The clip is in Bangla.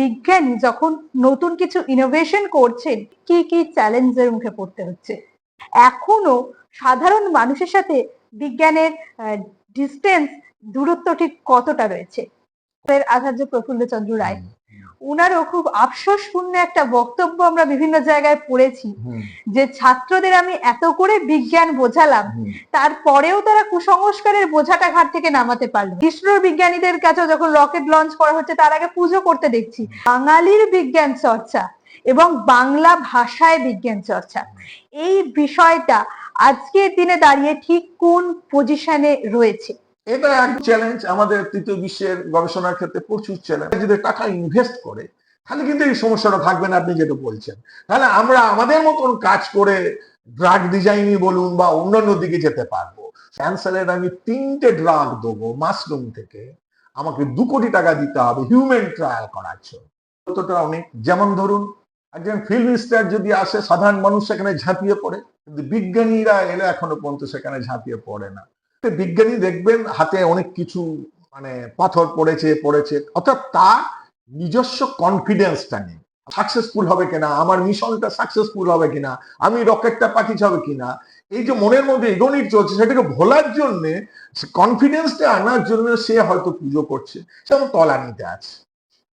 বিজ্ঞানী যখন নতুন কিছু ইনোভেশন করছেন, কি কি চ্যালেঞ্জের মুখে পড়তে হচ্ছে? এখনও সাধারণ মানুষের সাথে বিজ্ঞানের ডিস্টেন্স দূরত্ব ঠিক কতটা রয়েছে? আচার্য প্রফুল্ল চন্দ্র রায়। উনারও খুব আফসোসপূর্ণ একটা বক্তব্য আমরা বিভিন্ন জায়গায় পড়েছি যে ছাত্রদের আমি এত করে বিজ্ঞান বোঝালাম তারপরেও তারা কুসংস্কারের বোঝাটা ঘাট থেকে নামাতে পারল ইসরোর বিজ্ঞানীদের কাছে যখন রকেট লঞ্চ করা হচ্ছে তার আগে পুজো করতে দেখছি। বাঙালির বিজ্ঞান চর্চা এবং বাংলা ভাষায় বিজ্ঞান চর্চা। এই বিষয়টা আজকের দিনে দাঁড়িয়ে ঠিক কোন পজিশনে রয়েছে? এটা এক চ্যালেঞ্জ আমাদের তৃতীয় বিশ্বের গবেষণার ক্ষেত্রে প্রচুর চ্যালেঞ্জ যদি টাকা ইনভেস্ট করে, তাহলে কিন্তু এই সমস্যাটা থাকবে না, আপনি যেটা বলছেন। তাহলে আমরা আমাদের মতন কাজ করে ড্রাগ ডিজাইনই বলুন বা অন্যান্য দিকে যেতে পারব। ক্যান্সারের আমি তিনটে ড্রাগ দেবো মাশরুম থেকে। আমাকে দু কোটি টাকা দিতে হবে হিউম্যান ট্রায়াল করার জন্য। কতটা অনেক, যেমন ধরুন, একজন ফিল্ম স্টার যদি আসে, সাধারণ মানুষ সেখানে ঝাঁপিয়ে পড়ে। কিন্তু বিজ্ঞানীরা এলে এখনও পর্যন্ত সেখানে ঝাঁপিয়ে পড়ে না। বিজ্ঞানী দেখবেন হাতে অনেক কিছু মানে পাথর পড়েছে পড়েছে। অর্থাৎ তার নিজস্ব কনফিডেন্সটা নেই। সাকসেসফুল হবে কিনা, আমার মিশনটা সাকসেসফুল হবে কিনা, আমি রকেটটা পাঠিয়ে হবে কিনা, এই যে মনের মধ্যে ইগোনিট চলছে, সেটাকে ভোলার জন্য কনফিডেন্সটা আনার জন্য সে হয়তো পুজো করছে। সেরকম তলানিতে আছে।